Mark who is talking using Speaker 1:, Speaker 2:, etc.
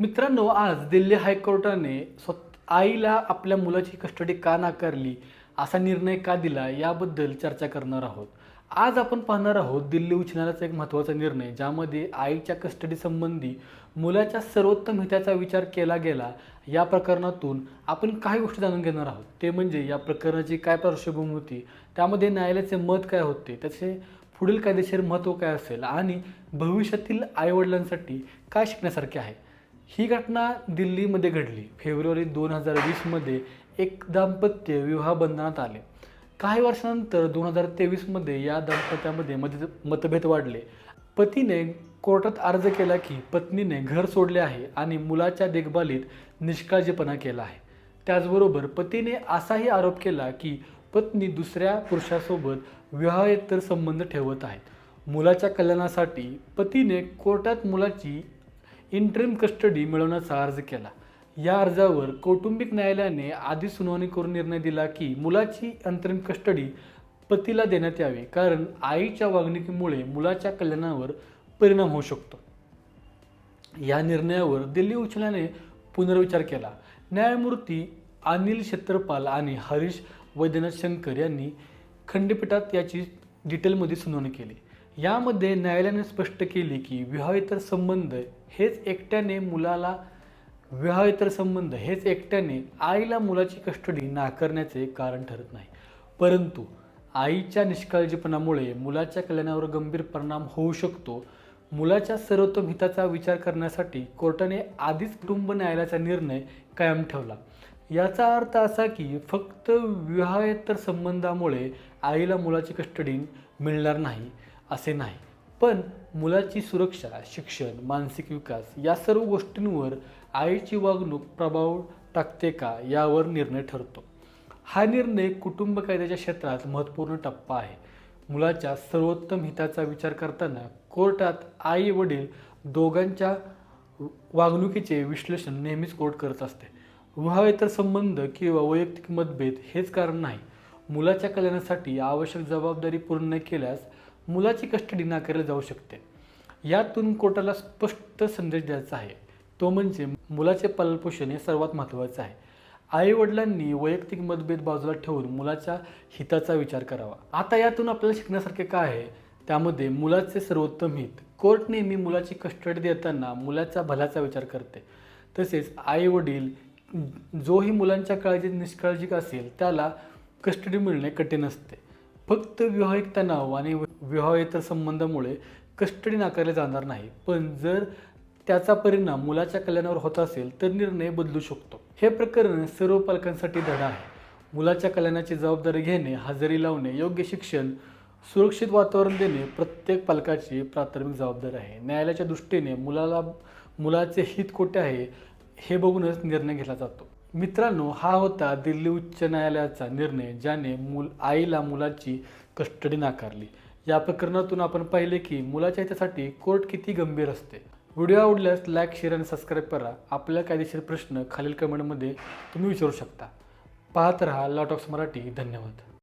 Speaker 1: मित्रांनो आज दिल्ली हायकोर्टाने स्वत आईला आपल्या मुलाची कस्टडी का नाकारली असा निर्णय का दिला याबद्दल चर्चा करणार आहोत. आज आपण पाहणार आहोत दिल्ली उच्च न्यायालयाचा एक महत्त्वाचा निर्णय ज्यामध्ये आईच्या कस्टडीसंबंधी मुलाच्या सर्वोत्तम हिताचा विचार केला गेला. या प्रकरणातून आपण काही गोष्टी जाणून घेणार आहोत. ते म्हणजे या प्रकरणाची काय पार्श्वभूमी होती त्यामध्ये न्यायालयाचे मत काय होते त्याचे पुढील कायदेशीर महत्त्व काय असेल आणि भविष्यातील आईवडिलांसाठी काय शिकण्यासारखे आहे. ही घटना दिल्लीमध्ये घडली. फेब्रुवारी दोन हजार वीसमध्ये एक दाम्पत्य विवाह बंधनात आले. काही वर्षानंतर दोन हजार तेवीसमध्ये या दाम्पत्यामध्ये मत मतभेद वाढले. पतीने कोर्टात अर्ज केला की पत्नीने घर सोडले आहे आणि मुलाच्या देखभालीत निष्काळजीपणा केला आहे. त्याचबरोबर पतीने असाही आरोप केला की पत्नी दुसऱ्या पुरुषासोबत विवाहेतर संबंध ठेवत आहेत. मुलाच्या कल्याणासाठी पतीने कोर्टात मुलाची इंटरिम कस्टडी मिळवण्याचा अर्ज केला. या अर्जावर कौटुंबिक न्यायालयाने आधी सुनावणी करून निर्णय दिला की मुलाची अंतरिम कस्टडी पतीला देण्यात यावी कारण आईच्या वागणुकीमुळे मुलाच्या कल्याणावर परिणाम होऊ शकतो. या निर्णयावर दिल्ली उच्च न्यायालयाने पुनर्विचार केला. न्यायमूर्ती अनिल क्षेत्रपाल आणि हरीश वैद्यनाथ शंकर यांनी खंडपीठात याची डिटेलमध्ये सुनावणी केली. यामध्ये न्यायालयाने स्पष्ट केले की विवाहेतर संबंध हेच एकट्याने मुलाला विवाहेतर संबंध हेच एकट्याने आईला मुलाची कस्टडी नाकारण्याचे कारण ठरत नाही. परंतु आईच्या निष्काळजीपणामुळे मुलाच्या कल्याणावर गंभीर परिणाम होऊ शकतो. मुलाच्या सर्वोत्तम हिताचा विचार करण्यासाठी कोर्टाने आधीच कुटुंब न्यायालयाचा निर्णय कायम ठेवला. याचा अर्थ असा की फक्त विवाहेतर संबंधामुळे आईला मुलाची कस्टडी मिळणार नाही. असे नाही. पण मुलाची सुरक्षा शिक्षण मानसिक विकास या सर्व गोष्टींवर आईची वागणूक प्रभाव टाकते का यावर निर्णय ठरतो. हा निर्णय कुटुंब कायद्याच्या क्षेत्रात महत्त्वपूर्ण टप्पा आहे. मुलाच्या सर्वोत्तम हिताचा विचार करताना कोर्टात आई वडील दोघांच्या वागणुकीचे विश्लेषण नेहमीच कोर्ट करत असते. विवाहेतर संबंध किंवा वैयक्तिक मतभेद हेच कारण नाही. मुलाच्या कल्याणासाठी आवश्यक जबाबदारी पूर्ण न केल्यास मुलाची कस्टडी नाकारली जाऊ शकते. यातून कोर्टाला स्पष्ट संदेश द्यायचा आहे. तो म्हणजे मुलाचे पालनपोषण हे सर्वात महत्त्वाचं आहे. आईवडिलांनी वैयक्तिक मतभेद बाजूला ठेवून मुलाच्या हिताचा विचार करावा. आता यातून आपल्याला शिकण्यासारखे काय आहे? त्यामध्ये मुलाचे सर्वोत्तम हित. कोर्ट नेहमी मुलाची कस्टडी देताना मुलाच्या भल्याचा विचार करते. तसेच आई वडील जोही मुलांच्या काळजीत निष्काळजी असेल त्याला कस्टडी मिळणे कठीण असते. फक्त विवाहिक तणाव आणि विवाहेतर संबंधामुळे कस्टडी नाकारले जाणार नाही. पण जर त्याचा परिणाम मुलाच्या कल्याणावर होत असेल तर निर्णय बदलू शकतो. हे प्रकरण सर्व पालकांसाठी धडा आहे. मुलाच्या कल्याणाची जबाबदारी घेणे हजेरी लावणे योग्य शिक्षण सुरक्षित वातावरण देणे प्रत्येक पालकाची प्राथमिक जबाबदारी आहे. न्यायालयाच्या दृष्टीने मुलाला मुलाचे हित कोठे आहे हे बघूनच निर्णय घेतला जातो. मित्रांनो हा होता दिल्ली उच्च न्यायालयाचा निर्णय ज्याने मूल आईला मुलाची कस्टडी नाकारली. या प्रकरणातून आपण पाहिले की मुलाच्या हितासाठी कोर्ट किती गंभीर असते. व्हिडिओ आवडल्यास लाईक शेअर आणि सबस्क्राईब करा. आपल्या कायदेशीर प्रश्न खालील कमेंटमध्ये तुम्ही विचारू शकता. पाहत रहा लॉट ऑफ मराठी. धन्यवाद.